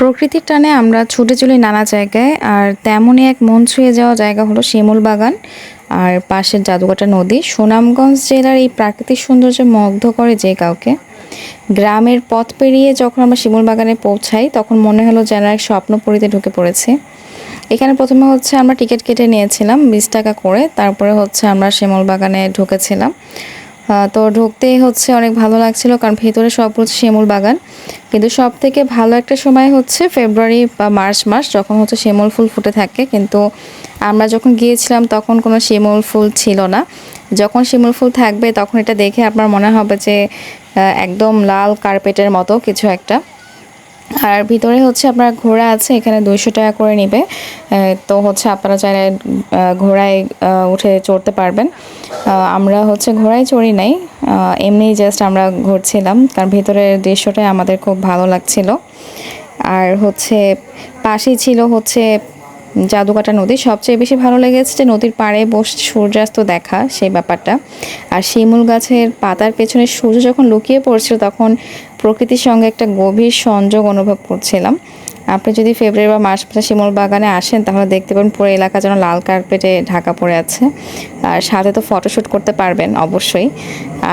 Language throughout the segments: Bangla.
প্রকৃতির টানে আমরা ছুটে চলি নানা জায়গায়, আর তেমনই এক মন ছুঁয়ে যাওয়া জায়গা হলো শিমুল বাগান। আর পাশের জাদুকাটা নদী, সুনামগঞ্জ জেলার এই প্রাকৃতিক সৌন্দর্যে মুগ্ধ করে যে কাউকে। গ্রামের পথ পেরিয়ে যখন আমরা শিমুল বাগানে পৌঁছাই, তখন মনে হলো যেন এক স্বপ্নপুরীতে ঢুকে পড়েছে। এখানে প্রথমে হচ্ছে আমরা টিকিট কেটে নিয়েছিলাম বিশ টাকা করে, তারপরে হচ্ছে আমরা শিমুল বাগানে ঢুকেছিলাম। তো ঢুকতেই হচ্ছে অনেক ভালো লাগছিল, কারণ ভেতরে সব হচ্ছে শিমুল বাগান। কিন্তু সব থেকে ভালো একটা সময় হচ্ছে ফেব্রুয়ারি বা মার্চ মাস, যখন হচ্ছে শিমুল ফুল ফুটে থাকে। কিন্তু আমরা যখন গিয়েছিলাম, তখন কোনো শিমুল ফুল ছিল না। যখন শিমুল ফুল থাকবে, তখন এটা দেখে আপনার মনে হবে যে একদম লাল কার্পেটের মতো কিছু একটা। আর ভিতরে হচ্ছে আপনার ঘোড়া আছে, এখানে দুইশো টাকা করে নেবে। তো হচ্ছে আপনারা চাইলে ঘোড়ায় উঠে চড়তে পারবেন। আমরা হচ্ছে ঘোড়ায় চড়ি নাই। এমনি জাস্ট আমরা ঘুরছিলাম। কারণ ভিতরের দৃশ্যটাই আমাদের খুব ভালো লাগছিল। আর হচ্ছে পাশেই ছিল হচ্ছে জাদুকাটা নদী। সবচেয়ে বেশি ভালো লেগেছে যে নদীর পাড়ে বসে সূর্যাস্ত দেখা সেই ব্যাপারটা। আর শিমুল গাছের পাতার পেছনে সূর্য যখন লুকিয়ে পড়ছিল, তখন প্রকৃতির সঙ্গে একটা গভীর সংযোগ অনুভব করছিলাম। আপনি যদি ফেব্রুয়ারি বা মার্চ মাসে শিমুল বাগানে আসেন, তাহলে দেখতে পাবেন পুরো এলাকা যেন লাল কার্পেটে ঢাকা পড়ে আছে। আর সাথে তো ফটোশ্যুট করতে পারবেন, অবশ্যই।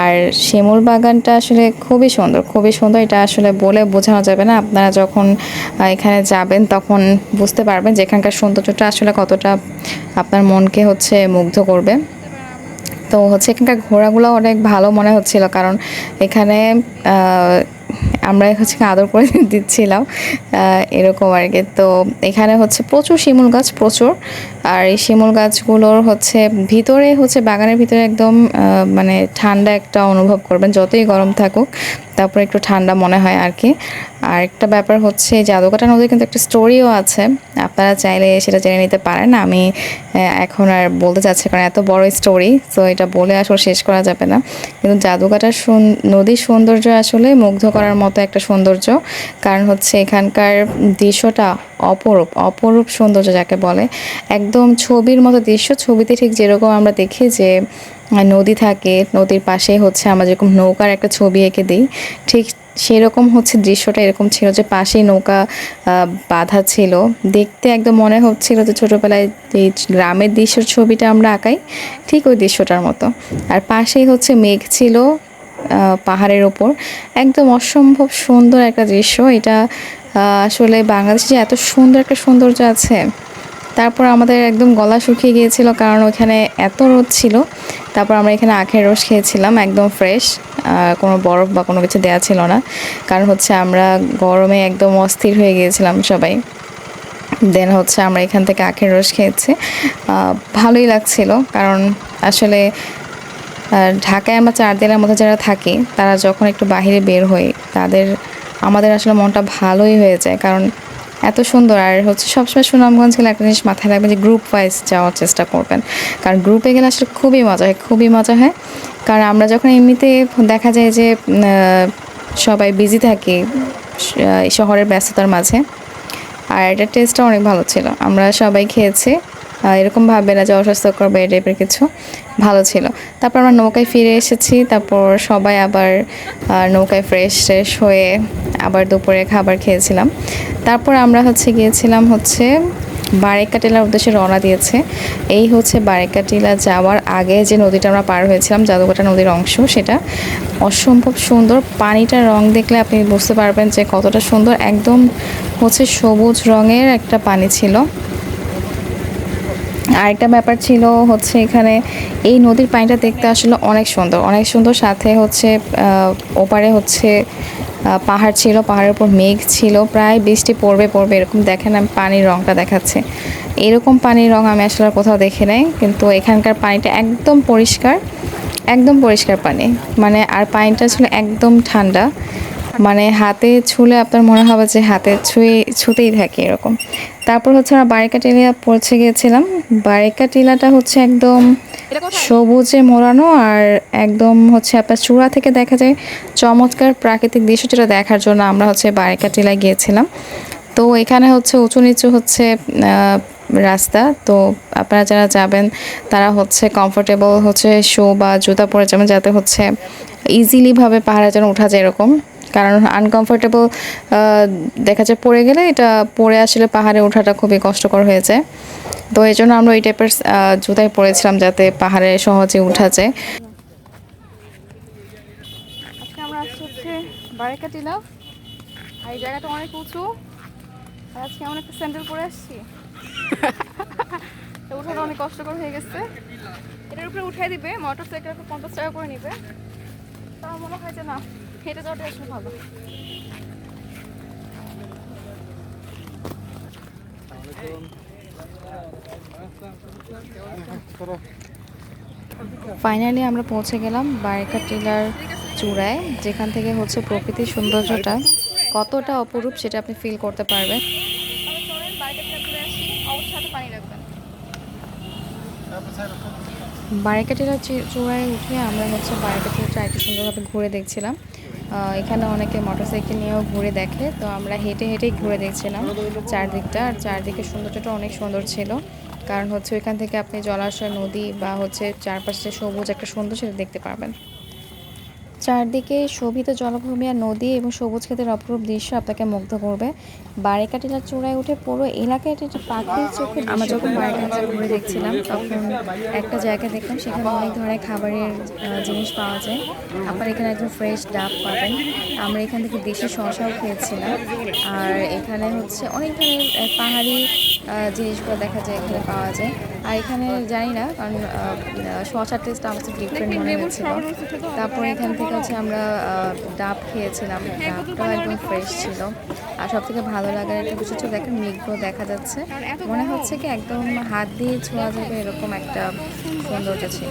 আর শিমল বাগানটা আসলে খুবই সুন্দর খুবই সুন্দর। এটা আসলে বলে বোঝানো যাবে না। আপনারা যখন এখানে যাবেন, তখন বুঝতে পারবেন যে এখানকার সৌন্দর্যটা আসলে কতটা আপনার মনকে হচ্ছে মুগ্ধ করবে। তো হচ্ছে এখানকার ঘোড়াগুলো অনেক ভালো মনে হচ্ছিল, কারণ এখানে আমরা হচ্ছে আদর করে দিচ্ছিলাম এরকম আর কি। তো এখানে হচ্ছে প্রচুর শিমুল গাছ, প্রচুর। আর এই শিমুল গাছগুলোর হচ্ছে ভিতরে হচ্ছে বাগানের ভিতরে একদম মানে ঠান্ডা একটা অনুভব করবেন, যতই গরম থাকুক। তারপরে একটু ঠান্ডা মনে হয় আর কি। আর একটা ব্যাপার হচ্ছে জাদুকাটা নদীর কিন্তু একটা স্টোরিও আছে। আপনারা চাইলে সেটা জেনে নিতে পারেন। আমি এখন আর বলতে চাচ্ছি কারণ এত বড় স্টোরি তো এটা বলে আসলে শেষ করা যাবে না। কিন্তু জাদুকাটার নদীর সৌন্দর্য আসলে মুগ্ধ করার মতো একটা সৌন্দর্য। কারণ হচ্ছে এখানকার দৃশ্যটা অপরূপ অপরূপ সৌন্দর্য যাকে বলে। একদম ছবির মতো দৃশ্য, ছবিতে ঠিক যেরকম আমরা দেখি যে নদী থাকে, নদীর পাশে হচ্ছে আমরা যেরকম নৌকার একটা ছবি এঁকে দিই, ঠিক সেরকম হচ্ছে দৃশ্যটা এরকম ছিল যে পাশেই নৌকা বাঁধা ছিল। দেখতে একদম মনে হচ্ছিল যে ছোটোবেলায় এই গ্রামের দৃশ্যের ছবিটা আমরা আঁকাই, ঠিক ওই দৃশ্যটার মতো। আর পাশেই হচ্ছে মেঘ ছিল পাহাড়ের ওপর। একদম অসম্ভব সুন্দর একটা দৃশ্য। এটা আসলে বাংলাদেশে যে এত সুন্দর একটা সৌন্দর্য আছে তারপর আমাদের একদম গলা শুকিয়ে গিয়েছিল কারণ ওখানে এত রোদ ছিল। তারপর আমরা এখানে আখের রস খেয়েছিলাম, একদম ফ্রেশ কোনো বরফ বা কোনো কিছু দেওয়া ছিল না। কারণ হচ্ছে আমরা গরমে একদম অস্থির হয়ে গিয়েছিলাম সবাই। দেন হচ্ছে আমরা এখান থেকে আখের রস খেয়েছি। ভালোই লাগছিল কারণ আসলে ঢাকায় আমরা চার দিনের মধ্যে যারা থাকি, তারা যখন একটু বাইরে বের হই, তাদের, আমাদের আসলে মনটা ভালোই হয়ে যায়। কারণ এত সুন্দর। আর হচ্ছে সবসময় সুনামগঞ্জ গেলে একটা জিনিস মাথায় রাখবেন যে গ্রুপ ওয়াইজ যাওয়ার চেষ্টা করবেন। কারণ গ্রুপে গেলে আসলে খুবই মজা হয়, খুবই মজা হয়। কারণ আমরা যখন এমনিতে দেখা যায় যে সবাই বিজি থাকি শহরের ব্যস্ততার মাঝে। আর এটার টেস্টটা অনেক ভালো ছিল। আমরা সবাই খেয়েছি। এরকম ভাববে না যে অস্বাস্থ্যকর বা এই টাইপের কিছু ভালো ছিল। তারপর আমরা নৌকায় ফিরে এসেছি, তারপর সবাই আবার নৌকায় ফ্রেশ ট্রেশ হয়ে আবার দুপুরে খাবার খেয়েছিলাম। তারপর আমরা হচ্ছে গিয়েছিলাম হচ্ছে বারেকা টিলার উদ্দেশ্যে রওনা দিয়েছে। এই হচ্ছে বারেকা টিলা যাওয়ার আগে যে নদীটা আমরা পার হয়েছিলাম জাদুকাটা নদীর অংশ, সেটা অসম্ভব সুন্দর। পানিটার রং দেখলে আপনি বুঝতে পারবেন যে কতটা সুন্দর। একদম হচ্ছে সবুজ রঙের একটা পানি ছিল। আরেকটা ব্যাপার ছিল হচ্ছে এখানে এই নদীর পানিটা দেখতে আসলে অনেক সুন্দর। অনেক সুন্দর সাথে হচ্ছে ওপারে হচ্ছে পাহাড় ছিল, পাহাড়ের উপর মেঘ ছিল, প্রায় বৃষ্টি পড়বে পড়বে এরকম দেখেন আমি পানির রঙটা দেখাচ্ছে। এরকম পানির রং আমি আসলে কোথাও দেখে নাই, কিন্তু এখানকার পানিটা একদম পরিষ্কার একদম পরিষ্কার পানি। মানে আর পানিটা ছিল একদম ঠান্ডা। মানে হাতে ছুলে আপনার মনে হবে যে হাতে ছুঁয়ে ছুতেই থাকে এরকম। তারপর হচ্ছে আমরা বারিকা টিলা পৌঁছে গিয়েছিলাম। বারিকা টিলাটা হচ্ছে একদম সবুজে মোড়ানো আর একদম হচ্ছে আপনার চূড়া থেকে দেখা যায় চমৎকার প্রাকৃতিক দৃশ্য যেটা দেখার জন্য আমরা হচ্ছে বারিকা টিলায় গিয়েছিলাম। তো এখানে হচ্ছে উঁচু নিচু হচ্ছে রাস্তা। তো আপনারা যারা যাবেন তারা হচ্ছে কমফোর্টেবল হচ্ছে শো বা জুতা পরে যাবেন যাতে হচ্ছে ইজিলিভাবে পাহাড়ে যেন ওঠা যায় এরকম। কারণ আনকমফোর্টেবল দেখা যায় পড়ে গেলে এটা পড়ে আসলে পাহাড়ে ওঠাটা খুবই কষ্টকর হয়ে যায়। তো এই জন্য আমরা ওই টাইপের জুতাই পরেছিলাম যাতে পাহাড়ে সহজে উঠা যায়। আজকে আমরা আসছি হচ্ছে এই জায়গাটা অনেক উঁচু। আজকে একটা স্যান্ডেল আসছি। তো অনেক কষ্টকর হয়ে গেছে। এটার উপরে দিবে মোটর সাইকেল পঞ্চাশ টাকা করে নিবে। তা মনে হয় যে না। আসলে ভালো। ফাইনালি আমরা পৌঁছে গেলাম বারিকা টিলার চূড়ায়, যেখান থেকে হচ্ছে প্রকৃতির সৌন্দর্যটা কতটা অপরূপ সেটা আপনি ফিল করতে পারবেন। বারিকাটিলার চূড়ায় উঠে আমরা হচ্ছে বারিকাটিলাটা একটু সুন্দরভাবে ঘুরে দেখছিলাম। এখানে অনেকে মোটরসাইকেল নিয়েও ঘুরে দেখে, তো আমরা হেঁটে হেঁটেই ঘুরে দেখছিলাম চারদিকটা। আর চারদিকে সৌন্দর্যটা অনেক সুন্দর ছিল। কারণ হচ্ছে ওইখান থেকে আপনি জলাশয়, নদী বা হচ্ছে চারপাশে সবুজ একটা সুন্দর সেটা দেখতে পারবেন। চারদিকে শোভিত জলভূমি আর নদী এবং সবুজ ক্ষেতের অপরূপ দৃশ্য আপনাকে মুগ্ধ করবে। বারিকাটিলার চূড়ায় উঠে পুরো এলাকায় এটা একটা পাখির চোখে আমরা যখন বারিকাটিলা ঘুরে দেখছিলাম, তখন একটা জায়গা দেখলাম, সেখানে অনেক ধরনের খাবারের জিনিস পাওয়া যায়। আপনার এখানে একদম ফ্রেশ ডাব পাবেন। আমরা এখান থেকে দেশি শশাও খেয়েছিলাম। আর এখানে হচ্ছে অনেক ধরনের পাহাড়ি জিনিসগুলো দেখা যায় এখানে পাওয়া যায়। আর এখানে জানি না কারণ শশার টেস্ট আমার কাছে ডিফারেন্ট মনে হয়েছিল তারপর এখান থেকে হচ্ছে আমরা ডাব খেয়েছিলাম। ডাবটাও একদম ফ্রেশ ছিল। আর সব থেকে ভালো লাগার একটা কিছু হচ্ছে দেখেন মেঘগুলো দেখা যাচ্ছে। মনে হচ্ছে কি একদম হাত দিয়ে ছোঁয়া যাবে এরকম একটা সৌন্দর্য ছিল।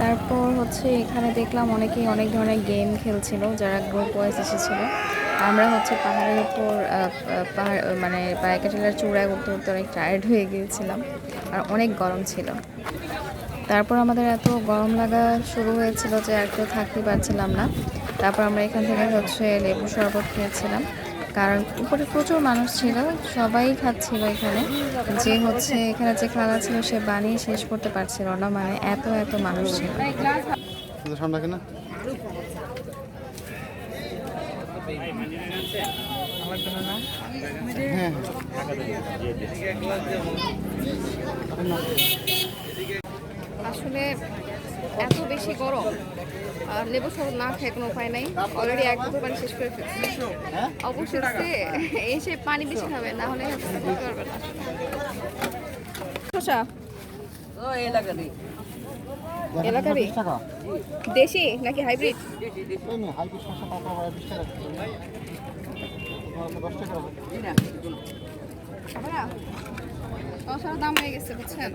তারপর হচ্ছে এখানে দেখলাম অনেকেই অনেক ধরনের গেম খেলছিল যারা গ্রুপ ওয়াইজ এসেছিল। আমরা হচ্ছে পাহাড়ের উপর পাহাড় মানে পায়কাটিলার চূড়ায় উঠতে উঠতে অনেক টায়ার্ড হয়ে গিয়েছিলাম আর অনেক গরম ছিল। তারপর আমাদের এত গরম লাগা শুরু হয়েছিল যে আর কেউ থাকতে পারছিলাম না। তারপর আমরা এখান থেকে হচ্ছে লেবু শরবত খেয়েছিলাম। কারণ উপরে প্রচুর মানুষ ছিল, সবাই খাচ্ছিল এখানে। যে হচ্ছে এখানে যে খাওয়া ছিল, সে বানিয়ে শেষ করতে পারছিল না মানে এত এত মানুষ ছিল হ্যাঁ আসলে এত বেশি গরম আর লেবু শরবত না খেয়ে কোনো উপায় নাই। অলরেডি এক বোতল পানি শেষ করে ফেলছি। অবশ্যই এসে পানি বেশি খাবে না হলে পারবে না। শসা এলাকারই? দেশি নাকি হাইব্রিড? দাম হয়ে গেছে বুঝছেন?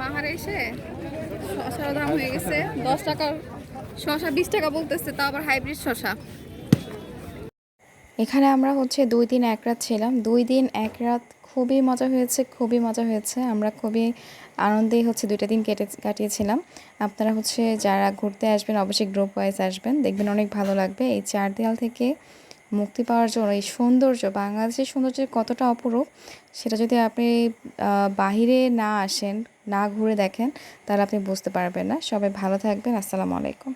পাহাড়ে এসে শসার দাম হয়ে গেছে। দশ টাকার বিশ টাকা বলতেছে তা আবার হাইব্রিড শসা এখানে আমরা হচ্ছে দুই দিন এক রাত ছিলাম। দুই দিন এক রাত খুবই মজা হয়েছে খুবই মজা হয়েছে। আমরা খুবই আনন্দেই হচ্ছে দুইটা দিন কেটে কাটিয়েছিলাম। আপনারা হচ্ছে যারা ঘুরতে আসবেন, অবশ্যই গ্রুপ ওয়াইজ আসবেন। দেখবেন অনেক ভালো লাগবে। এই চার দেয়াল থেকে মুক্তি পাওয়ার জন্য, এই সৌন্দর্য, বাংলাদেশের সৌন্দর্য কতটা অপরূপ, সেটা যদি আপনি বাহিরে না আসেন, না ঘুরে দেখেন, তাহলে আপনি বুঝতে পারবেন না। সবাই ভালো থাকবেন। আসসালামু আলাইকুম।